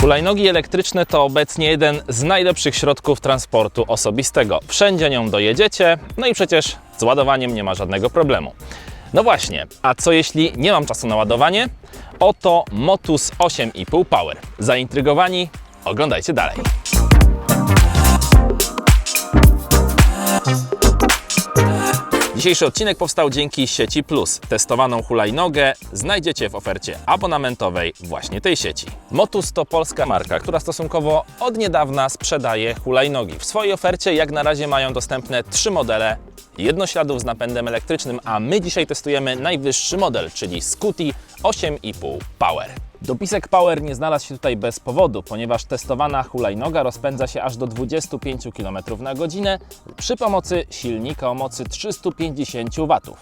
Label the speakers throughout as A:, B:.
A: Hulajnogi elektryczne to obecnie jeden z najlepszych środków transportu osobistego. Wszędzie nią dojedziecie, no i przecież z ładowaniem nie ma żadnego problemu. No właśnie, a co jeśli nie mam czasu na ładowanie? Oto Motus 8,5 Power. Zaintrygowani? Oglądajcie dalej. Dzisiejszy odcinek powstał dzięki sieci Plus. Testowaną hulajnogę znajdziecie w ofercie abonamentowej właśnie tej sieci. Motus to polska marka, która stosunkowo od niedawna sprzedaje hulajnogi. W swojej ofercie jak na razie mają dostępne trzy modele jednośladów z napędem elektrycznym, a my dzisiaj testujemy najwyższy model, czyli Scooty 8,5 Power. Dopisek Power nie znalazł się tutaj bez powodu, ponieważ testowana hulajnoga rozpędza się aż do 25 km na godzinę przy pomocy silnika o mocy 350 W.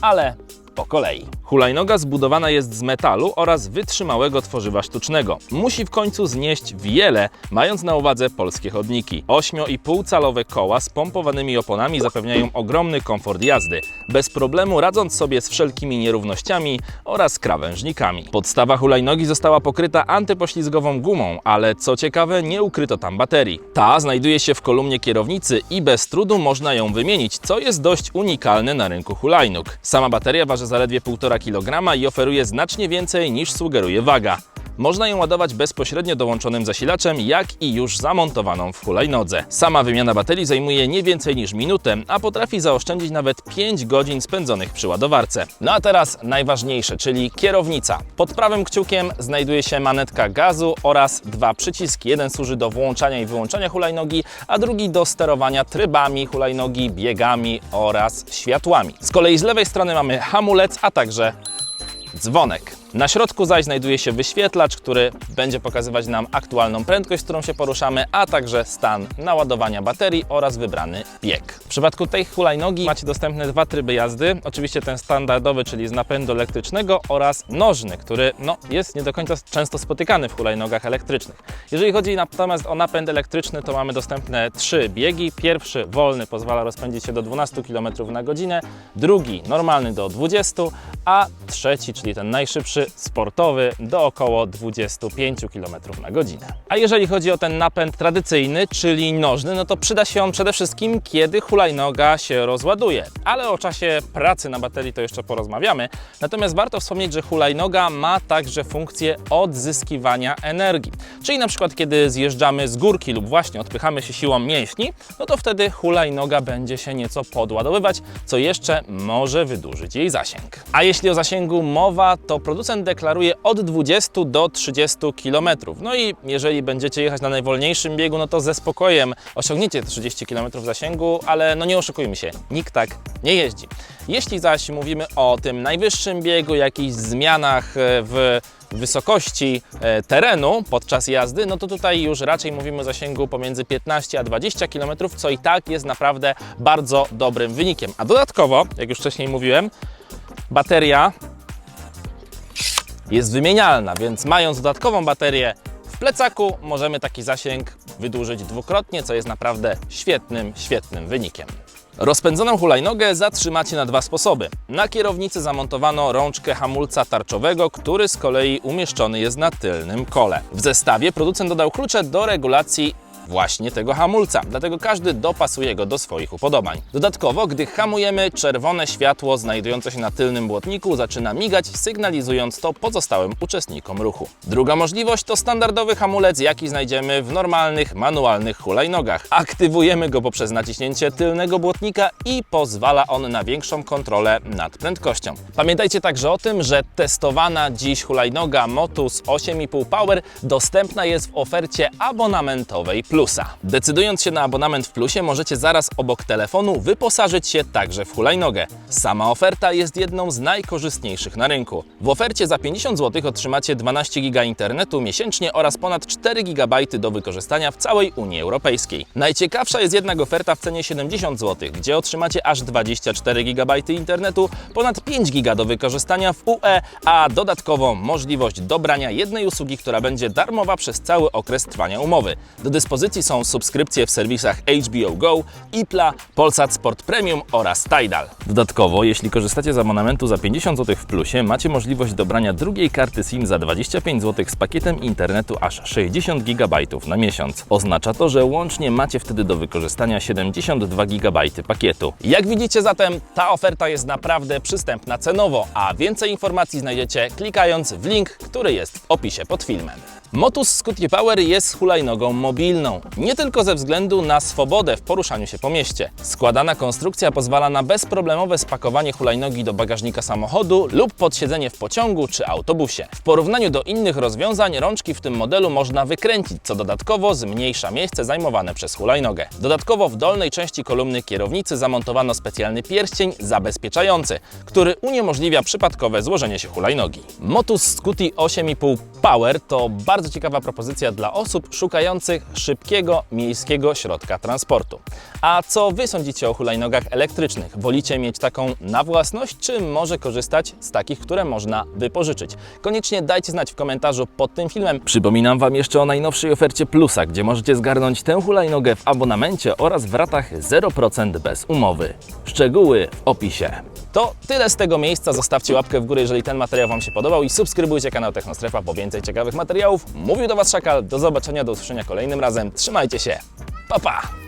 A: Ale po kolei. Hulajnoga zbudowana jest z metalu oraz wytrzymałego tworzywa sztucznego. Musi w końcu znieść wiele, mając na uwadze polskie chodniki. 8,5-calowe koła z pompowanymi oponami zapewniają ogromny komfort jazdy, bez problemu radząc sobie z wszelkimi nierównościami oraz krawężnikami. Podstawa hulajnogi została pokryta antypoślizgową gumą, ale co ciekawe, nie ukryto tam baterii. Ta znajduje się w kolumnie kierownicy i bez trudu można ją wymienić, co jest dość unikalne na rynku hulajnóg. Sama bateria waży zaledwie 1,5 kg i oferuje znacznie więcej niż sugeruje waga. Można ją ładować bezpośrednio dołączonym zasilaczem, jak i już zamontowaną w hulajnodze. Sama wymiana baterii zajmuje nie więcej niż minutę, a potrafi zaoszczędzić nawet 5 godzin spędzonych przy ładowarce. No a teraz najważniejsze, czyli kierownica. Pod prawym kciukiem znajduje się manetka gazu oraz dwa przyciski. Jeden służy do włączania i wyłączania hulajnogi, a drugi do sterowania trybami hulajnogi, biegami oraz światłami. Z kolei z lewej strony mamy hamulec, a także dzwonek. Na środku zaś znajduje się wyświetlacz, który będzie pokazywać nam aktualną prędkość, z którą się poruszamy, a także stan naładowania baterii oraz wybrany bieg. W przypadku tej hulajnogi macie dostępne dwa tryby jazdy. Oczywiście ten standardowy, czyli z napędu elektrycznego oraz nożny, który no, jest nie do końca często spotykany w hulajnogach elektrycznych. Jeżeli chodzi natomiast o napęd elektryczny, to mamy dostępne trzy biegi. Pierwszy wolny pozwala rozpędzić się do 12 km na godzinę, drugi normalny do 20, a trzeci, czyli ten najszybszy sportowy do około 25 km na godzinę. A jeżeli chodzi o ten napęd tradycyjny, czyli nożny, no to przyda się on przede wszystkim, kiedy hulajnoga się rozładuje. Ale o czasie pracy na baterii to jeszcze porozmawiamy. Natomiast warto wspomnieć, że hulajnoga ma także funkcję odzyskiwania energii. Czyli na przykład, kiedy zjeżdżamy z górki lub właśnie odpychamy się siłą mięśni, no to wtedy hulajnoga będzie się nieco podładowywać, co jeszcze może wydłużyć jej zasięg. A jeśli o zasięgu mowa, to producent deklaruje od 20 do 30 km. No i jeżeli będziecie jechać na najwolniejszym biegu, no to ze spokojem osiągniecie 30 km zasięgu, ale no nie oszukujmy się, nikt tak nie jeździ. Jeśli zaś mówimy o tym najwyższym biegu, jakichś zmianach e, w wysokości e, terenu podczas jazdy, no to tutaj już raczej mówimy o zasięgu pomiędzy 15 a 20 km, co i tak jest naprawdę bardzo dobrym wynikiem. A dodatkowo, jak już wcześniej mówiłem, bateria jest wymienialna, więc mając dodatkową baterię w plecaku, możemy taki zasięg wydłużyć dwukrotnie, co jest naprawdę świetnym, świetnym wynikiem. Rozpędzoną hulajnogę zatrzymacie na dwa sposoby. Na kierownicy zamontowano rączkę hamulca tarczowego, który z kolei umieszczony jest na tylnym kole. W zestawie producent dodał klucze do regulacji właśnie tego hamulca, dlatego każdy dopasuje go do swoich upodobań. Dodatkowo, gdy hamujemy, czerwone światło znajdujące się na tylnym błotniku zaczyna migać, sygnalizując to pozostałym uczestnikom ruchu. Druga możliwość to standardowy hamulec, jaki znajdziemy w normalnych, manualnych hulajnogach. Aktywujemy go poprzez naciśnięcie tylnego błotnika i pozwala on na większą kontrolę nad prędkością. Pamiętajcie także o tym, że testowana dziś hulajnoga Motus 8,5 Power dostępna jest w ofercie abonamentowej Plusa. Decydując się na abonament w Plusie, możecie zaraz obok telefonu wyposażyć się także w hulajnogę. Sama oferta jest jedną z najkorzystniejszych na rynku. W ofercie za 50 zł otrzymacie 12 GB internetu miesięcznie oraz ponad 4 GB do wykorzystania w całej Unii Europejskiej. Najciekawsza jest jednak oferta w cenie 70 zł, gdzie otrzymacie aż 24 GB internetu, ponad 5 GB do wykorzystania w UE, a dodatkowo możliwość dobrania jednej usługi, która będzie darmowa przez cały okres trwania umowy. Do dyspozycji dyspozycji są subskrypcje w serwisach HBO Go, Ipla, Polsat Sport Premium oraz Tidal. Dodatkowo, jeśli korzystacie z abonamentu za 50 zł w plusie, macie możliwość dobrania drugiej karty SIM za 25 zł z pakietem internetu aż 60 GB na miesiąc. Oznacza to, że łącznie macie wtedy do wykorzystania 72 GB pakietu. Jak widzicie zatem, ta oferta jest naprawdę przystępna cenowo, a więcej informacji znajdziecie klikając w link, który jest w opisie pod filmem. Motus Scooty Power jest hulajnogą mobilną, nie tylko ze względu na swobodę w poruszaniu się po mieście. Składana konstrukcja pozwala na bezproblemowe spakowanie hulajnogi do bagażnika samochodu lub pod siedzenie w pociągu czy autobusie. W porównaniu do innych rozwiązań rączki w tym modelu można wykręcić, co dodatkowo zmniejsza miejsce zajmowane przez hulajnogę. Dodatkowo w dolnej części kolumny kierownicy zamontowano specjalny pierścień zabezpieczający, który uniemożliwia przypadkowe złożenie się hulajnogi. Motus Scooty 8,5 Power to bardzo ciekawa propozycja dla osób szukających szybkiego miejskiego środka transportu. A co Wy sądzicie o hulajnogach elektrycznych? Wolicie mieć taką na własność, czy może korzystać z takich, które można wypożyczyć? Koniecznie dajcie znać w komentarzu pod tym filmem. Przypominam Wam jeszcze o najnowszej ofercie Plusa, gdzie możecie zgarnąć tę hulajnogę w abonamencie oraz w ratach 0% bez umowy. Szczegóły w opisie. To tyle z tego miejsca. Zostawcie łapkę w górę, jeżeli ten materiał Wam się podobał i subskrybujcie kanał Technostrefa po więcej ciekawych materiałów. Mówił do Was Szakal. Do zobaczenia, do usłyszenia kolejnym razem. Trzymajcie się. Pa, pa!